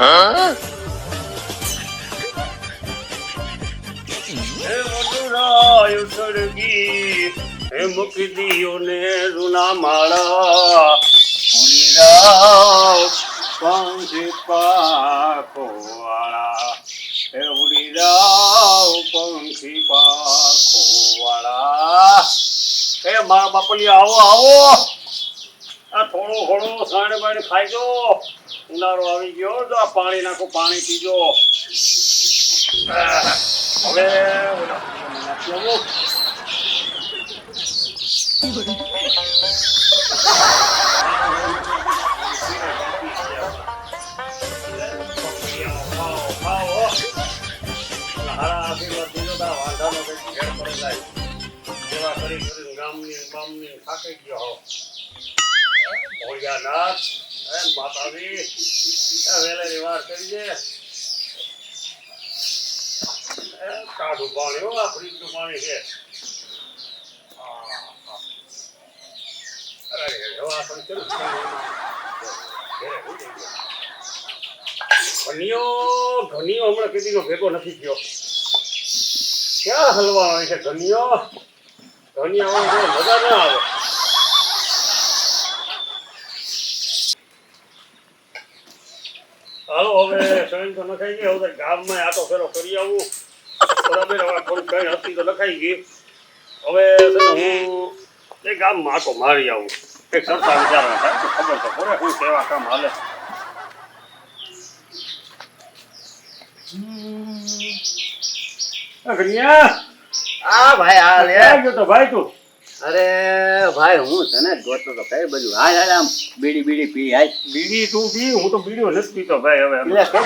હે મૂકી દિયો ને રૂના માળા. ઉડી જાઓ પંખી પાખો વાળા. હે ઉડી જાઓ પંખી પાખો વાળા. હે મારા બાપલી આવો આવો. આ થોડો સાણ બાણ ખાઈ ખાઈજો ઉનાળો આવી ગયો. તો આ પાણી નાખો પાણી પીજો. હવે ઘેર સેવા કરી કરીને ગામની બામની થાકી ગયો હો. ભોળિયાનાથ, માતાજી, હે વહેલાની વાર કરી દે. હે ટાઢું પાણી હો, આ ફ્રીજનું પાણી છે. ધનિયો ધનિયો હમણાં કીધીનો ભેગો નથી થયો. ક્યાં હલવા આવે છે ધનિયો ધનિયા હોય મજા ના આવે. હાલો હવે સહન તો નખાઈ ગઈ હવે ગામમાં આટો ફેરો કરી આવું. બરાબર હવે થોડી કઈ હતી તો લખાઈ ગઈ. હવે હું એ ગામમાં આટો મારી આવું. એક સરતા વિચાર ખબર તો પડે હું કેવા કામ હાલે. આ આ ભાઈ આ લે ગયો તો ભાઈ તું? અરે ભાઈ હું તને જ ગોતતો તો કઈ બધું. હાલ હાલ આમ બીડી બીડી પી હાલ. બીડી તું પી? હું તો બીડીઓ નથી પીતો ભાઈ હવે એટલે હું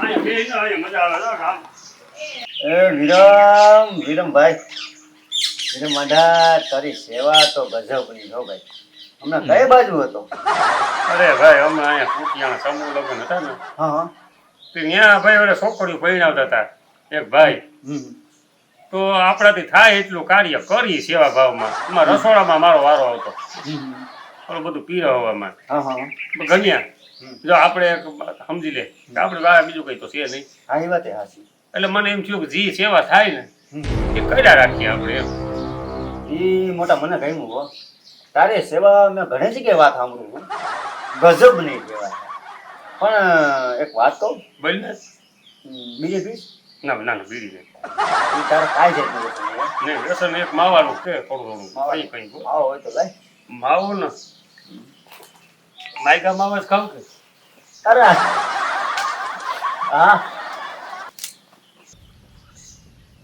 કઈ વિરમ વિરમ ભાઈ. વિરમ માંડા તારી સેવા તો ગજબની છો ભાઈ. હમણાં કઈ બાજુ હતો? અરે ભાઈ હમણાં અહીંયા કુટિયાના સમૂહ લગ્ન હતા ને. હા હા. ત્યાં ભાઈ ઓલા છોકરીઓ પરણાવતા હતા. એક ભાઈ. તો આપણાથી થાય એટલું કાર્ય કરી સેવા ભાવમાં. એમાં રસોડામાં મારો વારો આવતો. ઓલું બધું પીરવવામાં ગમ્યા. જો આપણે સમજી લે. આપણે બહાર બીજું કઈ તો છે નહીં. હા એ વાત એટલે મને એમ થયું કે જી સેવા થાય ને એ કર્યા રાખીએ આપણે એમ. એ મોટા મને ગમ્યું તારે તારી સેવા મેં ઘણી જગ્યાએ વાત સાંભળું ગજબ નહીં કહેવાય. પણ એક વાત કહું? બોલ બીજી પીસ ના ના ના બીડી નહીં. ઈ તારે કાંઈ વ્યસન નહીં. નહીં વ્યસન એક માવાનું છે થોડું થોડું. કઈ કઈ આવો હોય તો ભાઈ માવો ને. માયકા માવા જ ખાવ કે? અરે હા.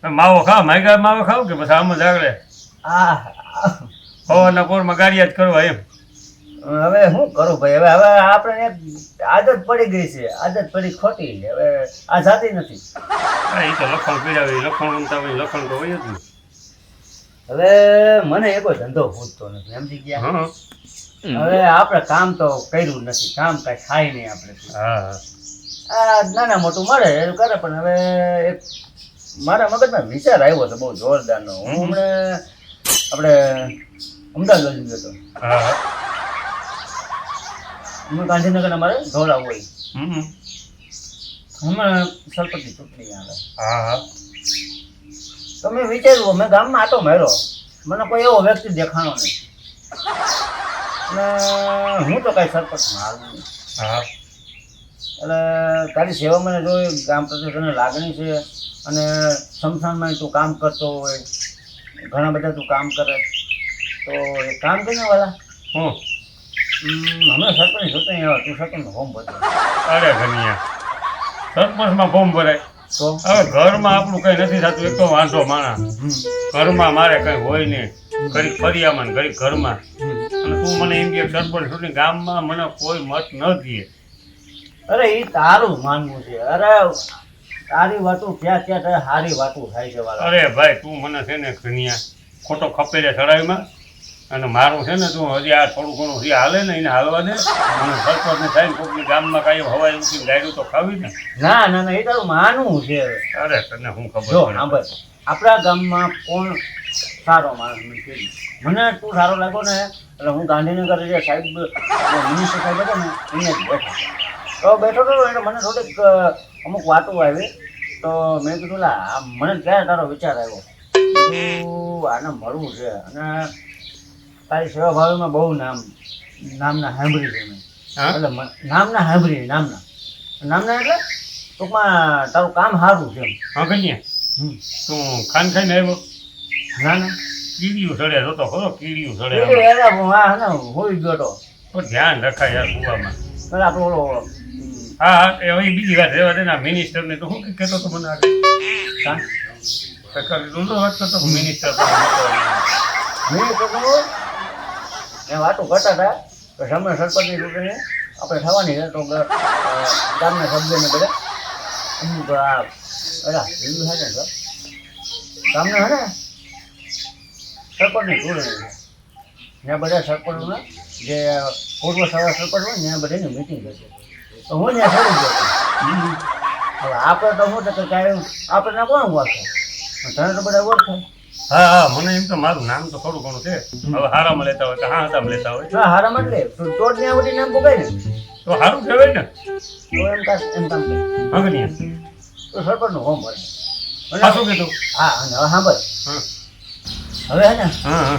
માવો ખાવ માયકા માવો ખાવ કે પછી આમ જ આગળ? હા. પવનના પોરમાં ગાડિયા જ કરવા એમ. હવે શું કરું ભાઈ? હવે હવે આપણે એક આદત પડી ગઈ છે. આદત પડી ખોટી. હવે આ જાતી નથી. એ તો લખણ પીડાવી લખણ ઉમતા હોય લખણ તો હોય જ ને. હવે મને એકો ધંધો પૂછતો નથી. સમજી ગયા? હવે આપણે કામ તો કર્યું નથી. કામ કાંઈ થાય નહીં આપણે. હા. આ નાના મોટું મળે એવું કરે પણ હવે એક મારા મગજમાં વિચાર આવ્યો હતો બહુ જોરદારનો. હું હમણાં આપણે અમદાવાદ બાજુ ગયો હતો હું ગાંધીનગર અમારે ધોળા હોય. હમ. હમણાં સરપંચની ચૂંટણી આવે. હા હા. તમે વિચાર્યું મેં ગામમાં આટો માર્યો. મને કોઈ એવો વ્યક્તિ દેખાણો નહીં અને હું તો કાંઈ સરપંચમાં આવ્યો નહીં હા. એટલે તારી સેવા મને જોઈ ગામ પ્રત્યે તને લાગણી છે અને સમસાનમાં તું કામ કરતો હોય ઘણા બધા તું કામ કરે. તો કામ કરીને વાલા. હું? હમણાં સરપંચ ચૂંટણી આવે તું સરપંચ ફોર્મ ભરાય અરે ઘનિયા. સરપંચમાં ફોર્મ ભરાય. તો હવે ઘરમાં આપણું કઈ નથી થતું એક તો વાંધો માણા. ઘરમાં મારે કઈ હોય નહીં. ઘડીક ફરિયામાં ને ઘડીક ઘરમાં. અને તું મને એમ કે સરપંચ ચૂંટણી ગામમાં મને કોઈ મત ન દે. અરે એ તારું માનવું છે. અરે તારી વાતું ક્યાં ક્યાં તારે સારી વાતું થાય છે અરે ભાઈ તું મને છે ને ઘનિયા ખોટો ખપે છે ચડાવીમાં અને મારું છે ને તું હજી આ થોડું ઘણું હજી હાલે ને એને હાલવા દે. અને સરપંચને થાય ને કોકની ગામમાં કાંઈ હવાઈ ઉઠી ગાયરું તો ખાવી ને. ના ના ના એ તારું માનવું છે. અરે તને હું ખબર જો? સાંભળ. આપણા ગામમાં કોણ સારો માણસ મને મને તું સારો લાગ્યો ને એટલે હું ગાંધીનગર જે સાહેબ મિનિસ્ટર સાહેબ હતો ને એને જ બેઠો. તો બેઠો હતો એટલે મને થોડીક અમુક વાતો આવી. તો મેં કીધું લા મને ક્યાં તારો વિચાર આવ્યો? આને મળવું છે. અને તારી સેવા ભાવીમાં બહુ નામ નામના સાંભળી છે મેં. હા? એટલે નામના સાંભળી નામના. નામના એટલે ટૂંકમાં તારું કામ સારું છે. હા કન્યા તું ખાન ખાઈને આવ્યો? ના ના. કીડીયું સડે જોતો ખરો કીડીયું સડે હું હે ને હોઈ ગયો તો. ધ્યાન રખાય યાર કુવામાં. પેલા આપણો ઓલો હા હા એ હવે બીજી વાત રહેવા દે ને મિનિસ્ટર ને તો શું કે કહેતો તો મને આગળ? સરકાર વાત કરતો મિનિસ્ટર તો મેં કીધું એ વાતો કરતા હતા કે સામે સરપંચની ચૂંટણી આપણે થવાની છે તો ગામના સભ્યોને બધા અમુક આ એલા હિન્દુ છે? ને સર ગામના હે ને? સરપંચની ચૂંટણી ત્યાં બધા સરપંચોના જે પૂર્વ સભા સરપંચ હોય ને ત્યાં બધાની મિટિંગ થશે. તો હું ત્યાં ચડી ગયો. હવે આપણે તો છે કે કાંઈ આપણે ના કોણ ઓળખે તને તો બધા ઓળખે. હા હા મને એમ તો મારું નામ તો થોડું ઘણું છે. હવે હારામાં લેતા હોય હા હતામાં લેતા હોય. હા હારામાં એટલે. ટોટ ને આવડી નામ બોગાય ને? તો હારું કહેવાય ને. તો એમ કાશ એમ કામ કે હા કન્યા તો સરપંચનું હોમ ભરે હા શું કીધું? હા સાંભળ હા હવે હે ને? હા હા.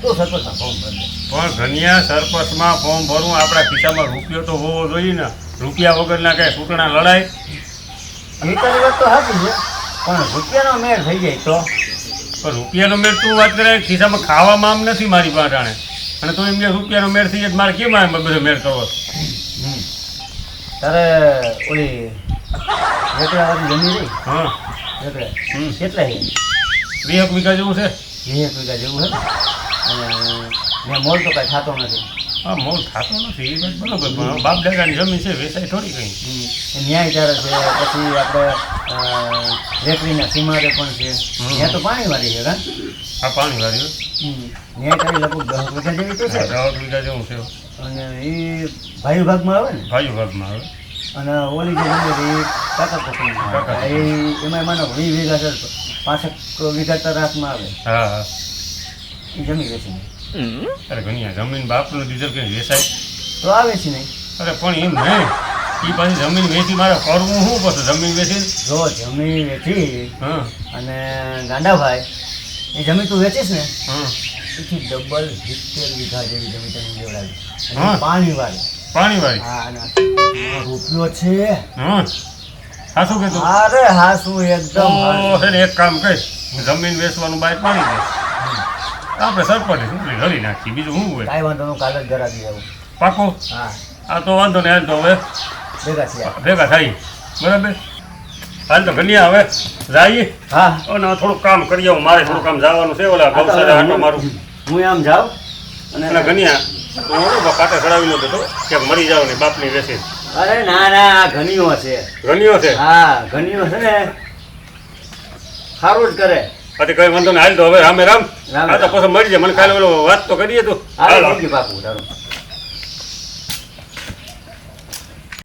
તું સરપંચ ના હોમ ભરજે પણ ઘનિયા સરપંચમાં ફોર્મ ભરવું આપણા ખિસ્સામાં રૂપિયો તો હોવો જોઈએ ને. રૂપિયા વગરના કઈ ચૂંટણા લડાય? વાત તો સાચી છે પણ રૂપિયાનો મેળ થઈ જાય તો? પણ રૂપિયાનો મેળ તું વાત કરે ખિસ્સામાં ખાવામાં આમ નથી મારી પાટાણે. અને તું એમ કે રૂપિયાનો મેળ થઈ જાય મારે કેમ આમ બધો મેળ કરવો. તારે ઓલી રેકડાવાળી જમી રહી હા. હમ. કેટલા વીસ એક વીઘા જેવું છે. વીસ વીઘા જેવું છે અને મેં મોલ તો કાંઈ ખાતો નથી. હા મોલ થતો નથી બરોબર. પણ બાપ દાદાની જમીન છે વેચાય થોડી કંઈ. ન્યાય ચારે છે પછી આપણે રેકડીના સીમાડે પણ છે. ત્યાં તો પાણીવાળી છે હા? પાણી વાળી ન્યાય કરી લગભગ દસ વીઘા જેવી તો છે. દસ વીઘા જેવું છે. અને એ ભાઈ ભાગમાં આવે ને? ભાઈ ભાગમાં આવે. અને ઓલી જે જમીન એ કાકા આવે. એ એમાં માનો વીસ વીઘા છે પાસઠ વીઘા તરાસમાં આવે. હા હા. એ જમીન વેચીને. અરે ઘણી જમીન બાપનું દીધેલ કે વેચાય તો આવે છે નહીં અરે પણ એમ નહીં. એ પાછી જમીન વેચી મારે કરવું શું પછી જમીન વેચી જો જમીન વેચી હા. અને ગાંડાભાઈ એ જમીન તું વેચીશ ને હા. એથી ડબલ સિત્તેર વીઘા જેવી જમીન તને દેવડાવી હા. પાણી વાળી પાણી વાળી હા રૂપિયો છે. હા. હા શું કીધું અરે હા શું એકદમ એક કામ કહીશ જમીન વેચવાનું બાય પાણી દે આપણે સરપંચ ચૂંટણી લડી નાખીએ બીજું શું હોય? કાંઈ વાંધો કાલે જ કરાવી આવું પાકો? હા. આ તો વાંધો નહીં હાલ તો હવે ભેગા થયા. ભેગા થાય. બરાબર? હાલ તો ઘણી હવે જઈએ? હા. અને થોડુંક કામ કરી આવું. મારે થોડું કામ જવાનું છે. ઓલા ગૌશાળા આટો મારું. હું આમ જાઉં અને ઘનિયા ઓલો પાટે ચડાવી લો તો કે મરી જાવ ને બાપની વેસી અરે ના ના આ ઘણીઓ છે. ઘણીઓ છે? હા ઘણીઓ છે ને સારું જ કરે. પછી કઈ વાંધો નહીં. હાલ તો હવે રામે રામ. આ તો પછી મળી જાય. મને ખાલી ઓલો વાત તો કરીએ તું હાલ. પાકું તારું.